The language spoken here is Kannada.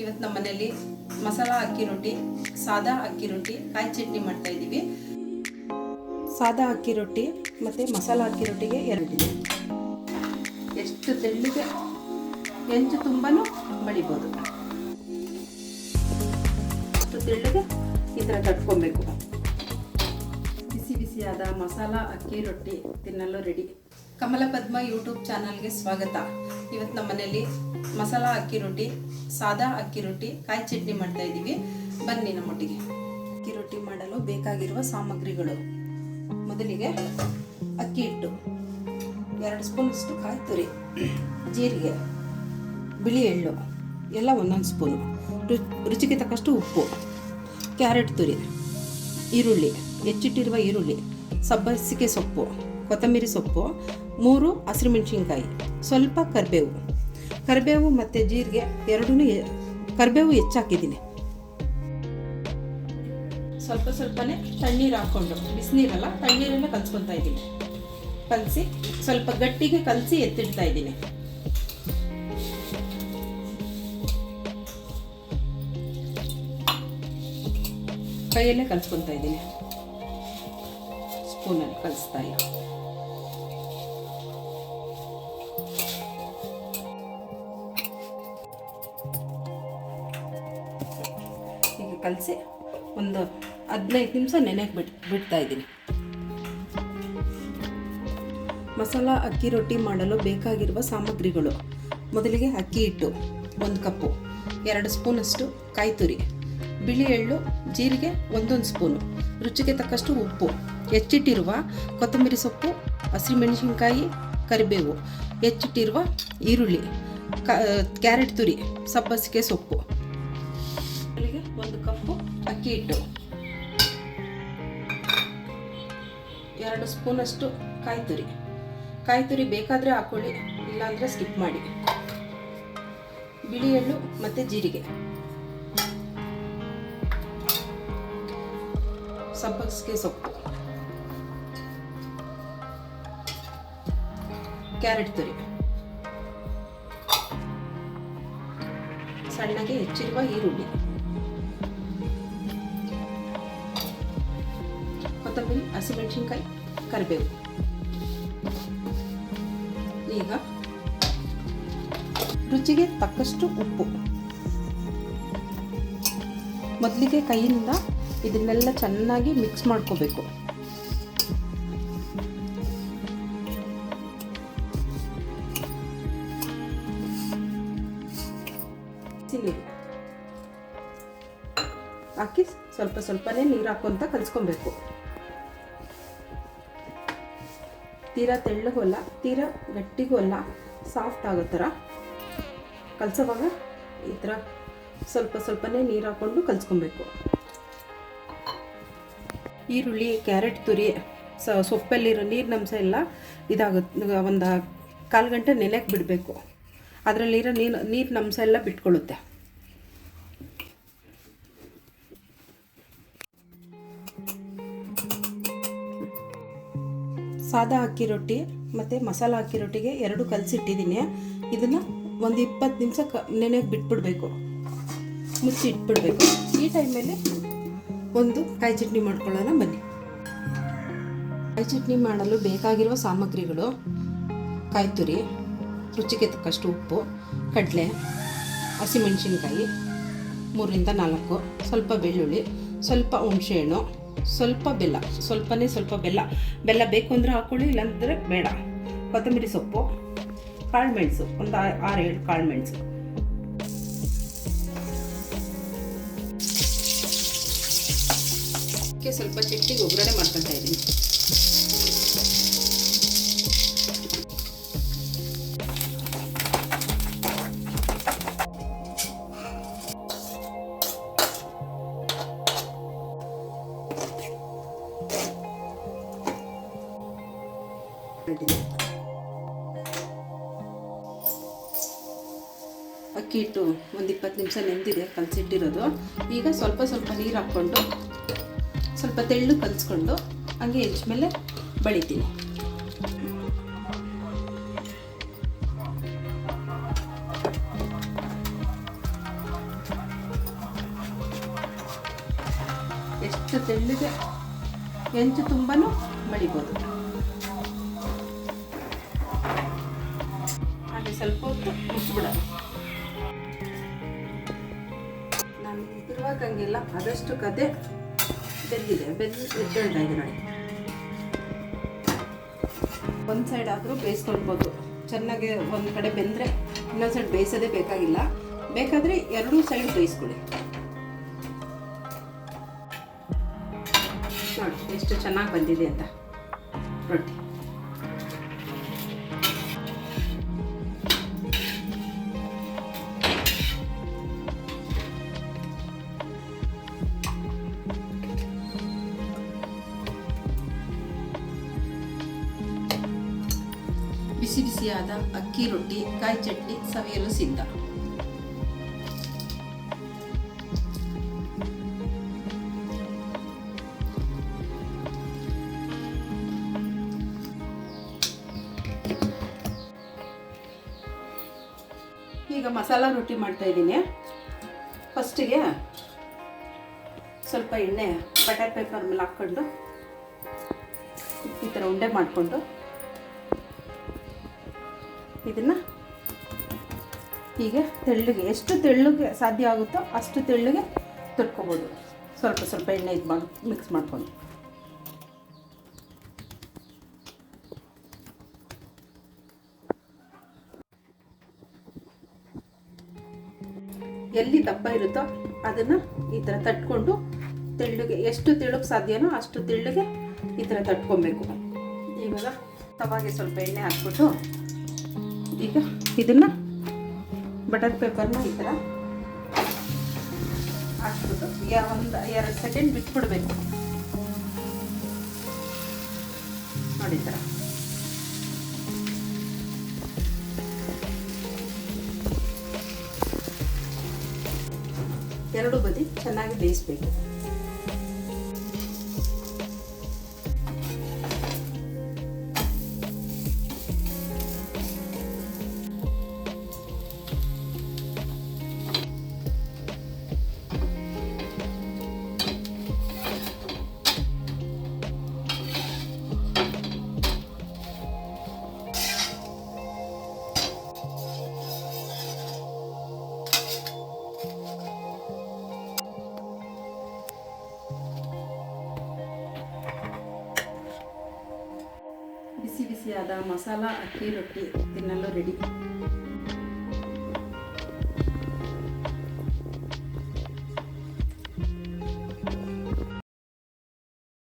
ಇವತ್ತು ನಮ್ಮ ಮನೆಯಲ್ಲಿ ಮಸಾಲ ಅಕ್ಕಿ ರೊಟ್ಟಿ, ಸಾದಾ ಅಕ್ಕಿ ರೊಟ್ಟಿ, ಕಾಯಿ ಚಟ್ನಿ ಮಾಡ್ತಾ ಇದ್ದೀವಿ. ಸಾದಾ ಅಕ್ಕಿ ರೊಟ್ಟಿ ಮತ್ತು ಮಸಾಲ ಅಕ್ಕಿ ರೊಟ್ಟಿಗೆ ಎರಡಿದೆ ಎಷ್ಟು ತೆಳ್ಳಿಗೆ ಹೆಂಚು ತುಂಬಾ ಮಡಿಬೋದು. ಅಷ್ಟು ತೆಳ್ಳಗೆ ಈ ಥರ ಕಟ್ಕೊಬೇಕು ಬಿಸಿ ಬಿಸಿಯಾದ ಮಸಾಲ ಅಕ್ಕಿ ರೊಟ್ಟಿ ತಿನ್ನಲು ರೆಡಿ ಕಮಲ ಪದ್ಮ ಯೂಟ್ಯೂಬ್ ಚಾನಲ್ಗೆ ಸ್ವಾಗತ. ಇವತ್ತು ನಮ್ಮ ಮನೆಯಲ್ಲಿ ಮಸಾಲ ಅಕ್ಕಿ ರೊಟ್ಟಿ ಸಾದಾ ಅಕ್ಕಿ ರೊಟ್ಟಿ, ಕಾಯಿ ಚಟ್ನಿ ಮಾಡ್ತಾ ಇದ್ದೀವಿ. ಬನ್ನಿ ನಮ್ಮೊಟ್ಟಿಗೆ. ಅಕ್ಕಿ ರೊಟ್ಟಿ ಮಾಡಲು ಬೇಕಾಗಿರುವ ಸಾಮಗ್ರಿಗಳು. ಮೊದಲಿಗೆ ಅಕ್ಕಿ ಹಿಟ್ಟು, ಎರಡು ಸ್ಪೂನಷ್ಟು ಕಾಯಿ ತುರಿ, ಜೀರಿಗೆ, ಬಿಳಿ ಎಳ್ಳು, ಎಲ್ಲ ಒಂದೊಂದು ಸ್ಪೂನು. ರುಚಿಗೆ ತಕ್ಕಷ್ಟು ಉಪ್ಪು, ಕ್ಯಾರೆಟ್ ತುರಿ, ಈರುಳ್ಳಿ, ಹೆಚ್ಚಿಟ್ಟಿರುವ ಈರುಳ್ಳಿ, ಸಬ್ಬಸಿಗೆ ಸೊಪ್ಪು, ಕೊತ್ತಂಬರಿ ಸೊಪ್ಪು, ಮೂರು ಹಸಿರುಮೆಣಸಿನ್ಕಾಯಿ ಸ್ವಲ್ಪ ಕರಿಬೇವು. ಕರಿಬೇವು ಮತ್ತು ಜೀರಿಗೆ ಎರಡೂ ಕರಿಬೇವು ಹೆಚ್ಚಾಕಿದ್ದೀನಿ. ಸ್ವಲ್ಪ ಸ್ವಲ್ಪನೇ ತಣ್ಣೀರು ಹಾಕ್ಕೊಂಡು, ಬಿಸಿನೀರಲ್ಲ ತಣ್ಣೀರಲ್ಲೇ ಕಲ್ಸ್ಕೊತಾ ಇದ್ದೀನಿ. ಕಲಸಿ, ಸ್ವಲ್ಪ ಗಟ್ಟಿಗೆ ಕಲಸಿ ಎತ್ತಿಡ್ತಾ ಇದ್ದೀನಿ. ಕೈಯಲ್ಲೇ ಕಲ್ಸ್ಕೊತಾ ಇದ್ದೀನಿ. ಸ್ಪೂನಲ್ಲಿ ಕಲಿಸ್ತಾ ಇಲ್ಲ. ಕಲಸಿ ಒಂದು ಹದಿನೈದು ನಿಮಿಷ ನೆನೆಗೆ ಬಿಟ್ ಬಿಡ್ತಾ ಇದ್ದೀನಿ. ಮಸಾಲ, ಅಕ್ಕಿ ರೊಟ್ಟಿ ಮಾಡಲು ಬೇಕಾಗಿರುವ ಸಾಮಗ್ರಿಗಳು. ಮೊದಲಿಗೆ ಅಕ್ಕಿ ಹಿಟ್ಟು, ಒಂದು ಕಪ್ಪು, ಎರಡು ಸ್ಪೂನಷ್ಟು ಕಾಯಿ ತುರಿ ಬಿಳಿ ಎಳ್ಳು, ಜೀರಿಗೆ, ಒಂದೊಂದು ಸ್ಪೂನು. ರುಚಿಗೆ ತಕ್ಕಷ್ಟು ಉಪ್ಪು. ಹೆಚ್ಚಿಟ್ಟಿರುವ ಕೊತ್ತಂಬರಿ ಸೊಪ್ಪು, ಹಸಿಮೆಣಸಿನ್ಕಾಯಿ, ಕರಿಬೇವು. ಹೆಚ್ಚಿಟ್ಟಿರುವ ಈರುಳ್ಳಿ ಕ್ಯಾರೆಟ್ ತುರಿ, ಸಬ್ಬಸಿಗೆ ಸೊಪ್ಪು. ಮೊದಲಿಗೆ ಒಂದು ಕಪ್ಪು ಅಕ್ಕಿ ಹಿಟ್ಟು. ಎರಡು ಸ್ಪೂನಷ್ಟು ಕಾಯಿ ತುರಿ ಕಾಯಿ ತುರಿ ಬೇಕಾದರೆ ಹಾಕೊಳ್ಳಿ, ಇಲ್ಲಾಂದರೆ ಸ್ಕಿಪ್ ಮಾಡಿ. ಬಿಳಿ ಎಳ್ಳು ಮತ್ತು ಜೀರಿಗೆ. ಸಬ್ಬಸಿಗೆ ಸೊಪ್ಪು. ಕ್ಯಾರೆಟ್ ತುರಿ. ಸಣ್ಣಗೆ ಹೆಚ್ಚಿರುವ ಈರುಳ್ಳಿ. ಕೊತ್ತಂಬರಿ ಹಸಿಮೆಣಸಿನ್ಕಾಯಿ, ಕರಿಬೇವು. ಈಗ ರುಚಿಗೆ ತಕ್ಕಷ್ಟು ಉಪ್ಪು. ಮೊದಲಿಗೆ ಕೈಯಿಂದ ಇದನ್ನೆಲ್ಲ ಚೆನ್ನಾಗಿ ಮಿಕ್ಸ್ ಮಾಡ್ಕೋಬೇಕು. ಹಾಕಿ ಸ್ವಲ್ಪ ಸ್ವಲ್ಪನೇ ನೀರು ಹಾಕೊಂತ ಕಲಿಸ್ಕೊಬೇಕು. ತೀರಾ ತೆಳ್ಳಗೂ ಅಲ್ಲ, ತೀರಾ ಗಟ್ಟಿಗೂ ಅಲ್ಲ ಸಾಫ್ಟ್ ಆಗೋ ಥರ ಕಲಸೋವಾಗ ಈ ಥರ ಸ್ವಲ್ಪ ಸ್ವಲ್ಪನೇ ನೀರು ಹಾಕ್ಕೊಂಡು ಕಲಿಸ್ಕೊಬೇಕು. ಈರುಳ್ಳಿ, ಕ್ಯಾರೆಟ್, ತುರಿ, ಸ ಸೊಪ್ಪಲ್ಲಿರೋ ನೀರಿನಂಶ ಎಲ್ಲ ಇದಾಗುತ್ತೆ, ಒಂದು ಕಾಲು ಗಂಟೆ ನೆನೆಗೆ ಬಿಡಬೇಕು. ಅದರಲ್ಲಿರೋ ನೀರು ನೀರಿನಂಶ ಎಲ್ಲ ಬಿಟ್ಕೊಳ್ಳುತ್ತೆ. ಸಾದಾ ಅಕ್ಕಿ ರೊಟ್ಟಿ ಮತ್ತು ಮಸಾಲ ಅಕ್ಕಿ ರೊಟ್ಟಿಗೆ ಎರಡು ಕಲಸಿಟ್ಟಿದ್ದೀನಿ. ಇದನ್ನು ಒಂದು ಇಪ್ಪತ್ತು ನಿಮಿಷ ಕ ನೆನೆಗೆ ಬಿಟ್ಬಿಡಬೇಕು. ಮುಚ್ಚಿ ಇಟ್ಬಿಡ್ಬೇಕು. ಈ ಟೈಮಲ್ಲಿ ಒಂದು ಕಾಯಿ ಚಟ್ನಿ ಮಾಡ್ಕೊಳ್ಳೋಣ, ಬನ್ನಿ. ಕಾಯಿ ಚಟ್ನಿ ಮಾಡಲು ಬೇಕಾಗಿರುವ ಸಾಮಗ್ರಿಗಳು ಕಾಯಿ ತುರಿ, ರುಚಿಗೆ ತಕ್ಕಷ್ಟು ಉಪ್ಪು, ಕಡಲೆ, ಹಸಿಮೆಣಸಿನ್ಕಾಯಿ ಮೂರರಿಂದ ನಾಲ್ಕು, ಸ್ವಲ್ಪ ಬೆಳ್ಳುಳ್ಳಿ, ಸ್ವಲ್ಪ ಹುಣಸೆಹಣ್ಣು ಸ್ವಲ್ಪ ಬೆಲ್ಲ, ಸ್ವಲ್ಪನೇ ಸ್ವಲ್ಪ ಬೆಲ್ಲ. ಬೆಲ್ಲ ಬೇಕು ಅಂದರೆ ಹಾಕ್ಕೊಳ್ಳಿ ಇಲ್ಲಾಂದರೆ ಬೇಡ. ಕೊತ್ತಂಬರಿ ಸೊಪ್ಪು, ಕಾಳು ಮೆಣಸು, ಒಂದು ಆರು ಏಳು ಕಾಳು ಮೆಣಸು. ಸ್ವಲ್ಪ ಚಟ್ನಿಗೆ ಒಗ್ಗರಣೆ ಮಾಡ್ಕೊತಾ ಇದ್ದೀನಿ ಅಕ್ಕಿ ಹಿಟ್ಟು ಒಂದು ಇಪ್ಪತ್ತು ನಿಮಿಷ ನೆಂದಿದೆ ಕಲಸಿಟ್ಟಿರೋದು. ಈಗ ಸ್ವಲ್ಪ ಸ್ವಲ್ಪ ನೀರು ಹಾಕ್ಕೊಂಡು, ಸ್ವಲ್ಪ ತೆಳ್ಳು ಕಲಿಸ್ಕೊಂಡು ಹಂಗೆ ಹೆಂಚ್ಮೇಲೆ ಬಳಿತೀನಿ. ಎಷ್ಟು ತೆಳ್ಳಿದೆ, ಹೆಂಚು ತುಂಬಾ ಬಳಿಬೋದು ಸ್ವಲ್ಪ ಹೊತ್ತು ಮುಚ್ಚಿಬಿಡೋಣ ನಾನು ತಿರುವಾಕಂಗಿಲ್ಲ ಆದಷ್ಟು ಕತೆ ಬೆಂದಿದೆ. ಬೆಂದು ಇದೆ ನೋಡಿ. ಒಂದು ಸೈಡ್ ಆದರೂ ಬೇಯಿಸ್ಕೊಳ್ಬೋದು. ಚೆನ್ನಾಗಿ ಒಂದು ಕಡೆ ಬೆಂದರೆ ಇನ್ನೊಂದು ಸೈಡ್ ಬೇಯಿಸೋದೇ ಬೇಕಾಗಿಲ್ಲ. ಬೇಕಾದರೆ ಎರಡೂ ಸೈಡ್ ಬೇಯಿಸ್ಕೊಳ್ಳಿ. ನೋಡಿ, ಎಷ್ಟು ಚೆನ್ನಾಗಿ ಬಂದಿದೆ ಅಂತ. ರೊಟ್ಟಿ ಬಿಸಿ ಬಿಸಿಯಾದ ಅಕ್ಕಿ ರೊಟ್ಟಿ, ಕಾಯಿ ಚಟ್ನಿ ಸವಿಯಲು ಸಿದ್ಧ. ಈಗ ಮಸಾಲ ರೊಟ್ಟಿ ಮಾಡ್ತಾ ಇದ್ದೀನಿ. ಫಸ್ಟಿಗೆ ಸ್ವಲ್ಪ ಎಣ್ಣೆ, ಬಟರ್ ಪೇಪರ್ ಮೇಲೆ ಹಾಕ್ಕೊಂಡು ಈ ಥರ ಉಂಡೆ ಮಾಡಿಕೊಂಡು ಇದನ್ನು ಹೀಗೆ ತೆಳ್ಳಗೆ ಎಷ್ಟು ತೆಳ್ಳಗೆ ಸಾಧ್ಯ ಆಗುತ್ತೋ ಅಷ್ಟು ತೆಳ್ಳಗೆ ತೊಟ್ಕೊಬೋದು. ಸ್ವಲ್ಪ ಸ್ವಲ್ಪ ಎಣ್ಣೆ ಇದು ಮಾಡಿ ಮಿಕ್ಸ್ ಮಾಡ್ಕೊಂಡು. ಎಲ್ಲಿ ದಪ್ಪ ಇರುತ್ತೋ ಅದನ್ನು ಈ ಥರ ತಟ್ಕೊಂಡು ತೆಳ್ಳಗೆ ಎಷ್ಟು ತೆಳ್ಳಗೆ ಸಾಧ್ಯನೋ ಅಷ್ಟು ತೆಳ್ಳಗೆ ಈ ಥರ ತಟ್ಕೊಬೇಕು. ಇವಾಗ ತವಾಗೆ ಸ್ವಲ್ಪ ಎಣ್ಣೆ ಹಾಕ್ಬಿಟ್ಟು ಈಗ ಇದನ್ನು ಬಟರ್ ಪೇಪರ್ನ ಈ ಥರ ಹಾಕ್ಬಿಟ್ಟು ಒಂದು ಎರಡು ಸೆಕೆಂಡ್ ಬಿಟ್ಬಿಡ್ಬೇಕು. ನೋಡಿ ಥರ ಎರಡು ಬದಿ ಚೆನ್ನಾಗಿ ಬೇಯಿಸ್ಬೇಕು. ಬಿಸಿಯಾದ ಮಸಾಲ ಅಕ್ಕಿ ರೊಟ್ಟಿ ತಿನ್ನಲು ರೆಡಿ